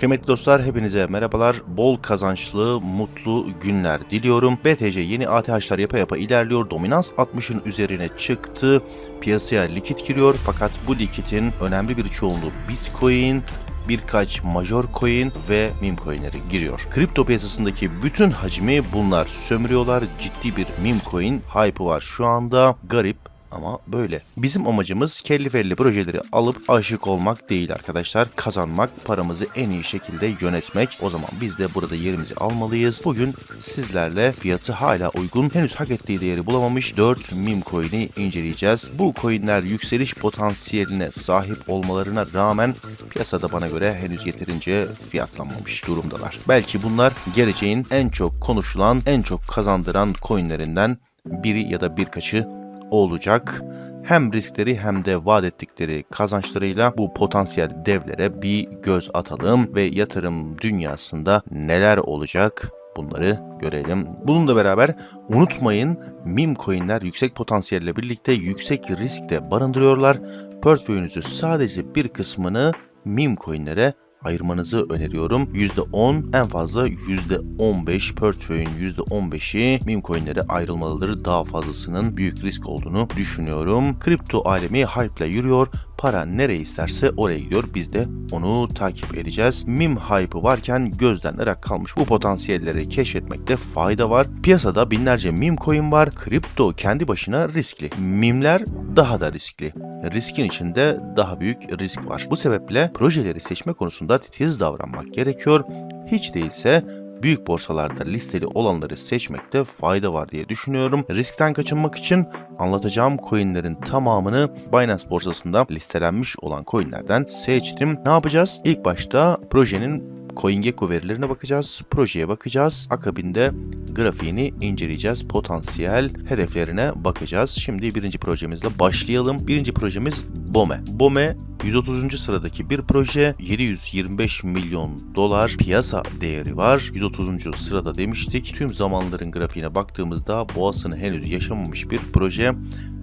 Kıymetli dostlar hepinize merhabalar. Bol kazançlı, mutlu günler diliyorum. BTC yeni ATH'lar yapa yapa ilerliyor. Dominans 60'ın üzerine çıktı. Piyasaya likit giriyor fakat bu likitin önemli bir çoğunluğu Bitcoin, birkaç major coin ve meme coinleri giriyor. Kripto piyasasındaki bütün hacmi bunlar sömürüyorlar. Ciddi bir meme coin hype'ı var şu anda. Garip ama böyle. Bizim amacımız kelli felli projeleri alıp aşık olmak değil arkadaşlar. Kazanmak, paramızı en iyi şekilde yönetmek. O zaman biz de burada yerimizi almalıyız. Bugün sizlerle fiyatı hala uygun, henüz hak ettiği değeri bulamamış 4 meme coin'i inceleyeceğiz. Bu coin'ler yükseliş potansiyeline sahip olmalarına rağmen piyasada bana göre henüz yeterince fiyatlanmamış durumdalar. Belki bunlar geleceğin en çok konuşulan, en çok kazandıran coin'lerinden biri ya da birkaçı olacak. Hem riskleri hem de vaat ettikleri kazançlarıyla bu potansiyel devlere bir göz atalım ve yatırım dünyasında neler olacak bunları görelim. Bununla beraber unutmayın meme coinler yüksek potansiyelle birlikte yüksek risk de barındırıyorlar. Portföyünüzü sadece bir kısmını meme coinlere ayırmanızı öneriyorum. %10 en fazla %15 portföyün %15'i meme coinlere ayrılmalıdır. Daha fazlasının büyük risk olduğunu düşünüyorum. Kripto alemi hype ile yürüyor. Para nereye isterse oraya gidiyor. Biz de onu takip edeceğiz. Mim hype'ı varken gözden ırak kalmış bu potansiyelleri keşfetmekte fayda var. Piyasada binlerce meme coin var. Kripto kendi başına riskli. Mimler daha da riskli. Riskin içinde daha büyük risk var. Bu sebeple projeleri seçme konusunda titiz davranmak gerekiyor. Hiç değilse büyük borsalarda listeli olanları seçmekte fayda var diye düşünüyorum. Riskten kaçınmak için anlatacağım coinlerin tamamını Binance borsasında listelenmiş olan coinlerden seçtim. Ne yapacağız? İlk başta projenin CoinGecko verilerine bakacağız, projeye bakacağız, akabinde grafiğini inceleyeceğiz, potansiyel hedeflerine bakacağız. Şimdi birinci projemizle başlayalım. Birinci projemiz BOME. BOME 130. sıradaki bir proje 725 milyon dolar piyasa değeri var. 130. sırada demiştik. Tüm zamanların grafiğine baktığımızda boğasını henüz yaşamamış bir proje.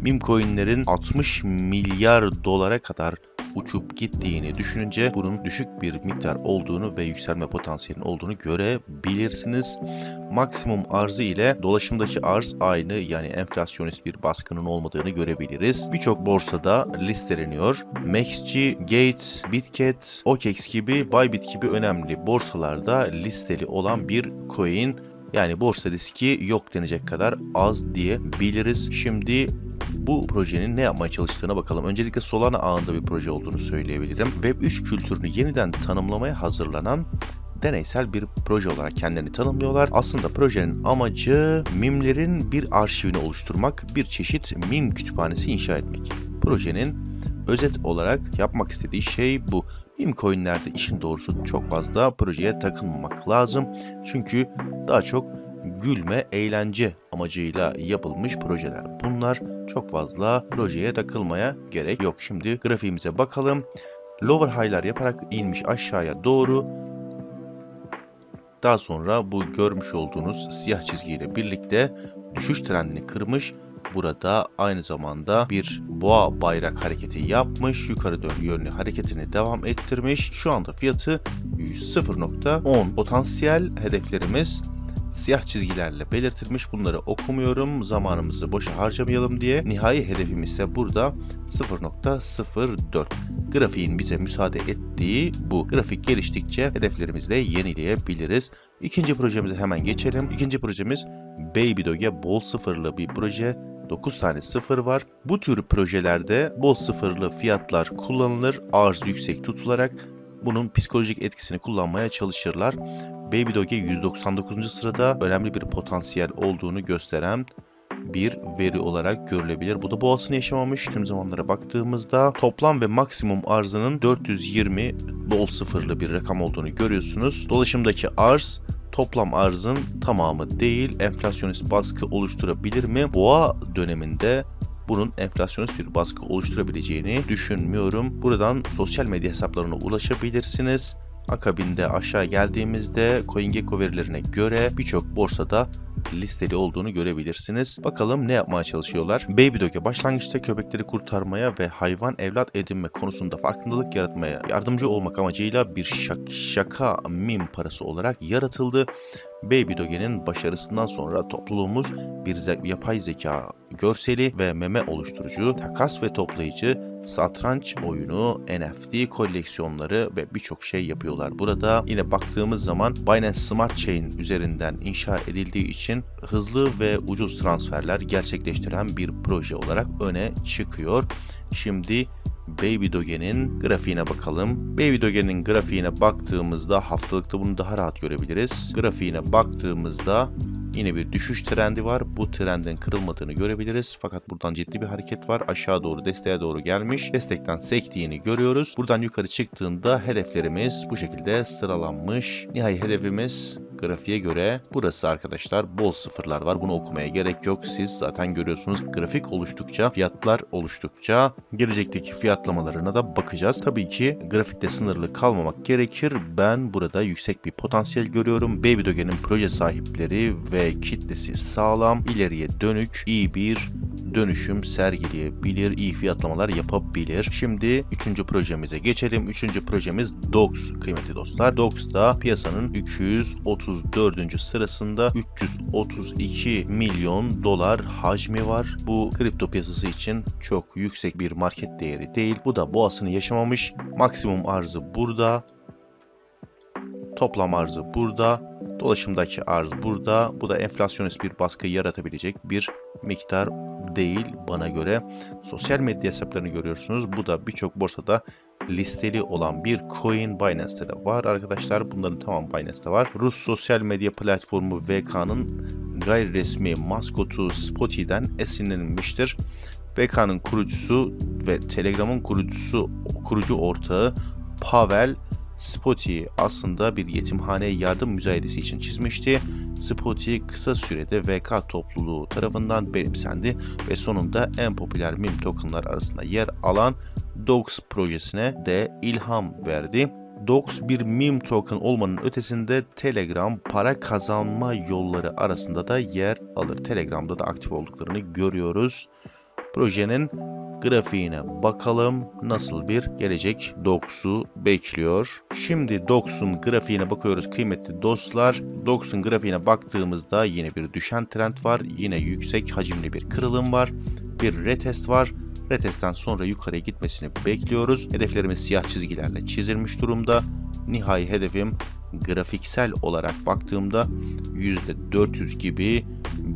Meme coinlerin 60 milyar dolara kadar uçup gittiğini düşününce bunun düşük bir miktar olduğunu ve yükselme potansiyelinin olduğunu görebilirsiniz. Maksimum arzı ile dolaşımdaki arz aynı yani enflasyonist bir baskının olmadığını görebiliriz. Birçok borsada listeleniyor. MaxG, Gate, Bitget, OKEX gibi, Bybit gibi önemli borsalarda listeli olan bir coin yani borsa riski yok denecek kadar az diyebiliriz. Şimdi bu projenin ne yapmaya çalıştığına bakalım. Öncelikle Solana ağında bir proje olduğunu söyleyebilirim. Web3 kültürünü yeniden tanımlamaya hazırlanan deneysel bir proje olarak kendilerini tanımlıyorlar. Aslında projenin amacı mimlerin bir arşivini oluşturmak, bir çeşit mim kütüphanesi inşa etmek. Projenin özet olarak yapmak istediği şey bu. Meme coinlerde işin doğrusu çok fazla projeye takılmamak lazım. Çünkü daha çok gülme, eğlence amacıyla yapılmış projeler. Bunlar çok fazla projeye takılmaya gerek yok. Şimdi grafiğimize bakalım. Lower high'lar yaparak inmiş aşağıya doğru. Daha sonra bu görmüş olduğunuz siyah çizgiyle birlikte düşüş trendini kırmış. Burada aynı zamanda bir boğa bayrak hareketi yapmış. Yukarı dön yönlü hareketini devam ettirmiş. Şu anda fiyatı 0.10. Potansiyel hedeflerimiz siyah çizgilerle belirtilmiş. Bunları okumuyorum. Zamanımızı boşa harcamayalım diye. Nihai hedefimiz ise burada 0.04. Grafiğin bize müsaade ettiği bu. Grafik geliştikçe hedeflerimizi de yenileyebiliriz. İkinci projemize hemen geçelim. İkinci projemiz Baby Doge bol sıfırlı bir proje. 9 tane sıfır var. Bu tür projelerde bol sıfırlı fiyatlar kullanılır. Arz yüksek tutularak bunun psikolojik etkisini kullanmaya çalışırlar. Baby Doge 199. sırada önemli bir potansiyel olduğunu gösteren bir veri olarak görülebilir. Bu da boğasını yaşamamış. Tüm zamanlara baktığımızda toplam ve maksimum arzının 420 bol sıfırlı bir rakam olduğunu görüyorsunuz. Dolaşımdaki arz toplam arzın tamamı değil. Enflasyonist baskı oluşturabilir mi? Boğa döneminde bunun enflasyonist bir baskı oluşturabileceğini düşünmüyorum. Buradan sosyal medya hesaplarına ulaşabilirsiniz. Akabinde aşağı geldiğimizde CoinGecko verilerine göre birçok borsada listeli olduğunu görebilirsiniz. Bakalım ne yapmaya çalışıyorlar. Baby Dog'e başlangıçta köpekleri kurtarmaya ve hayvan evlat edinme konusunda farkındalık yaratmaya yardımcı olmak amacıyla bir şak şaka mim parası olarak yaratıldı. Baby Doge'nin başarısından sonra topluluğumuz bir ze- yapay zeka görseli ve meme oluşturucu, takas ve toplayıcı, satranç oyunu, NFT koleksiyonları ve birçok şey yapıyorlar. Burada yine baktığımız zaman Binance Smart Chain üzerinden inşa edildiği için hızlı ve ucuz transferler gerçekleştiren bir proje olarak öne çıkıyor. Şimdi Baby Doge'nin grafiğine bakalım. Baby Doge'nin grafiğine baktığımızda haftalıkta bunu daha rahat görebiliriz. Grafiğine baktığımızda yine bir düşüş trendi var. Bu trendin kırılmadığını görebiliriz. Fakat buradan ciddi bir hareket var. Aşağı doğru desteğe doğru gelmiş. Destekten sektiğini görüyoruz. Buradan yukarı çıktığında hedeflerimiz bu şekilde sıralanmış. Nihai hedefimiz grafiğe göre burası arkadaşlar bol sıfırlar var. Bunu okumaya gerek yok. Siz zaten görüyorsunuz grafik oluştukça, fiyatlar oluştukça gelecekteki fiyatlamalarına da bakacağız. Tabii ki grafikte sınırlı kalmamak gerekir. Ben burada yüksek bir potansiyel görüyorum. Baby Doge'nin proje sahipleri ve kitlesi sağlam, ileriye dönük, iyi bir dönüşüm sergileyebilir, iyi fiyatlamalar yapabilir. Şimdi üçüncü projemize geçelim. Üçüncü projemiz Dox kıymetli dostlar. Dox da piyasanın 234. sırasında 332 milyon dolar hacmi var. Bu kripto piyasası için çok yüksek bir market değeri değil. Bu da boğasını yaşamamış. Maksimum arzı burada. Toplam arzı burada. Dolaşımdaki arz burada. Bu da enflasyonist bir baskı yaratabilecek bir miktar değil bana göre. Sosyal medya hesaplarını görüyorsunuz. Bu da birçok borsada listeli olan bir coin Binance'te de var arkadaşlar. Bunların tamam Binance'te var. Rus sosyal medya platformu VK'nın gayri resmi maskotu Spotify'den esinlenilmiştir. VK'nın kurucusu ve Telegram'ın kurucusu kurucu ortağı Pavel Spotify aslında bir yetimhaneye yardım müzayedesi için çizmişti. Spotify kısa sürede VK topluluğu tarafından benimsendi ve sonunda en popüler meme tokenlar arasında yer alan Dogs projesine de ilham verdi. Dox bir meme token olmanın ötesinde Telegram para kazanma yolları arasında da yer alır. Telegram'da da aktif olduklarını görüyoruz. Projenin grafiğine bakalım nasıl bir gelecek Dox'u bekliyor. Şimdi Dox'un grafiğine bakıyoruz kıymetli dostlar. Dox'un grafiğine baktığımızda yine bir düşen trend var. Yine yüksek hacimli bir kırılım var. Bir retest var. Retestten sonra yukarıya gitmesini bekliyoruz. Hedeflerimiz siyah çizgilerle çizilmiş durumda. Nihai hedefim grafiksel olarak baktığımda %400 gibi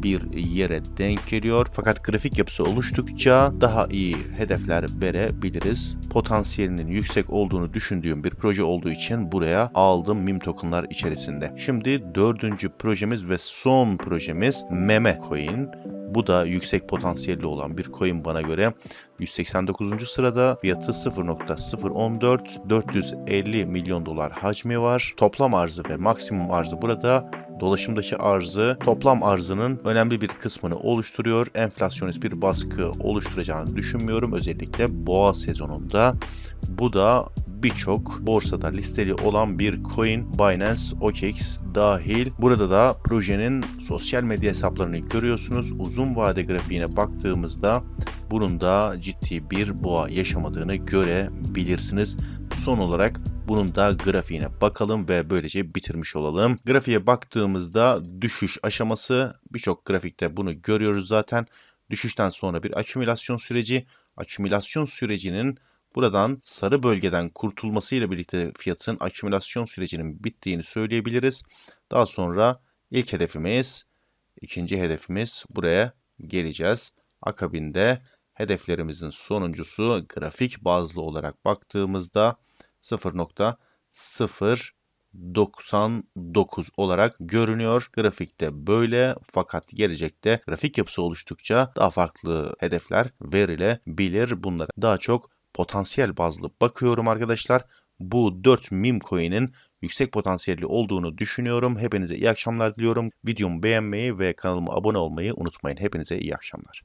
bir yere denk geliyor. Fakat grafik yapısı oluştukça daha iyi hedefler verebiliriz. Potansiyelinin yüksek olduğunu düşündüğüm bir proje olduğu için buraya aldım meme tokenlar içerisinde. Şimdi dördüncü projemiz ve son projemiz Meme Coin. Bu da yüksek potansiyelli olan bir coin bana göre. 189. sırada fiyatı 0.014 450 milyon dolar hacmi var. Toplam arzı ve maksimum arzı burada. Dolaşımdaki arzı toplam arzının önemli bir kısmını oluşturuyor. Enflasyonist bir baskı oluşturacağını düşünmüyorum. Özellikle boğa sezonunda. Bu da birçok borsada listeli olan bir coin Binance, OKX dahil. Burada da projenin sosyal medya hesaplarını görüyorsunuz. Uzun vade grafiğine baktığımızda bunun da ciddi bir boğa yaşamadığını görebilirsiniz. Son olarak bunun da grafiğine bakalım ve böylece bitirmiş olalım. Grafiğe baktığımızda düşüş aşaması birçok grafikte bunu görüyoruz zaten. Düşüşten sonra bir akümülasyon süreci. Akümülasyon sürecinin Buradan sarı bölgeden kurtulmasıyla birlikte fiyatın akümülasyon sürecinin bittiğini söyleyebiliriz. Daha sonra ilk hedefimiz, ikinci hedefimiz buraya geleceğiz. Akabinde hedeflerimizin sonuncusu grafik bazlı olarak baktığımızda 0.099 olarak görünüyor. Grafikte böyle fakat gelecekte grafik yapısı oluştukça daha farklı hedefler verilebilir. Bunlara daha çok potansiyel bazlı bakıyorum arkadaşlar. Bu 4 meme coin'in yüksek potansiyelli olduğunu düşünüyorum. Hepinize iyi akşamlar diliyorum. Videomu beğenmeyi ve kanalıma abone olmayı unutmayın. Hepinize iyi akşamlar.